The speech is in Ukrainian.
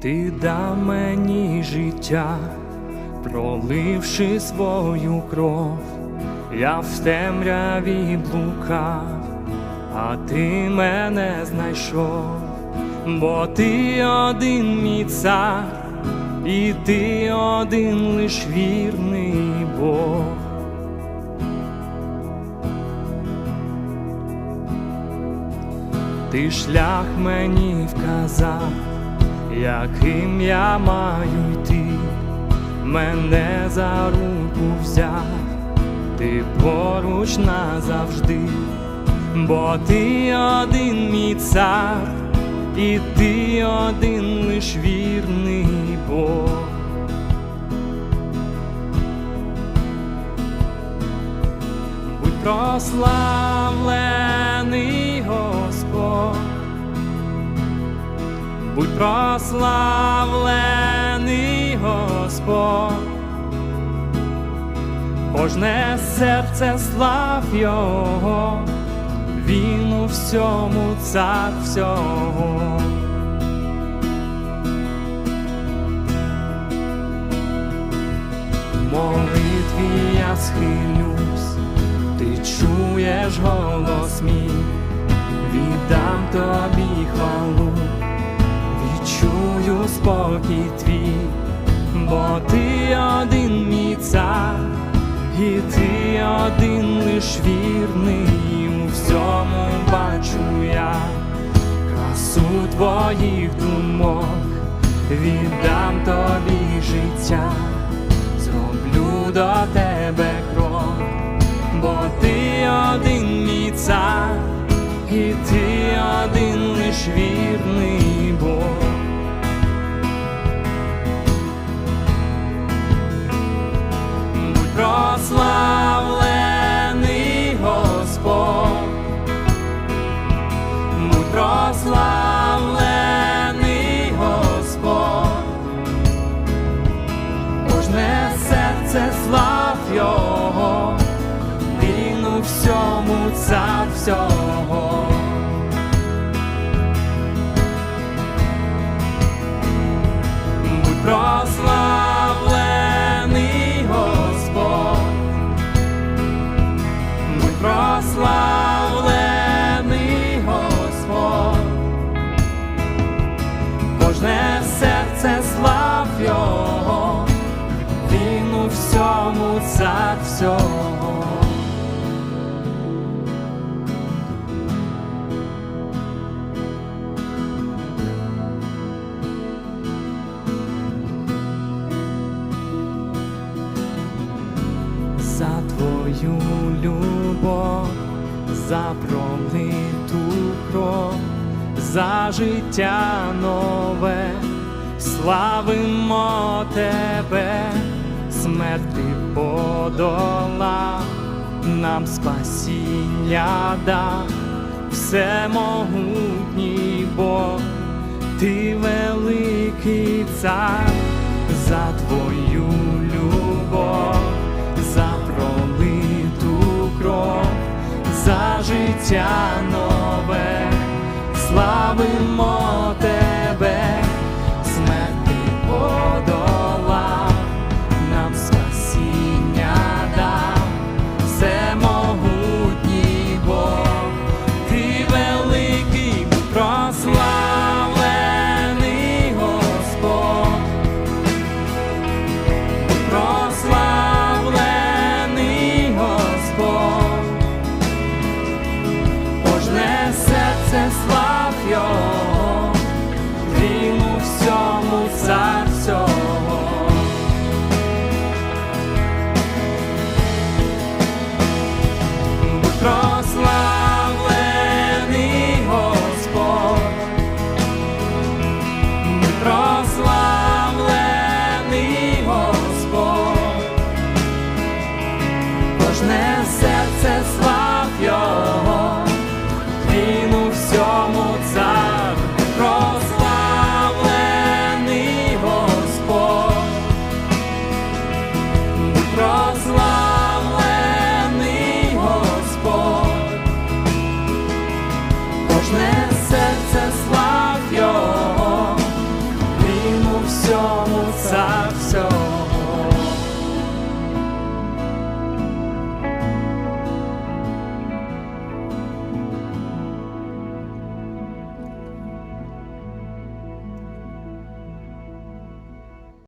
Ти дав мені життя, проливши свою кров, я в темряві блукав, а ти мене знайшов, бо ти один мій цар, і ти один лиш вірний Бог. Ти шлях мені вказав, яким я маю йти, мене за руку взяв, ти поруч назавжди, бо ти один мій цар, і ти один лиш вірний Бог. Будь прославлений прославлений Господь, кожне серце слав Його, Він у всьому цар всього. Молитві я схилюсь, ти чуєш голос мій, віддам тобі хвалу, спокій твій, бо ти один мій цар, і ти один лиш вірний, у всьому бачу я красу твоїх думок, віддам тобі життя зроблю до тебе крок, бо ти один мій цар, і ти один лиш вірний всього. Будь прославлений Господь, будь прославлений Господь, кожне серце слав Його, він у всьому цар всього. За твою любов, за пролиту кров, за життя нове, славимо тебе, смерти подолав, нам спасіння дав, всемогутній Бог, ти великий цар за твою життя нове, славимо кожне все.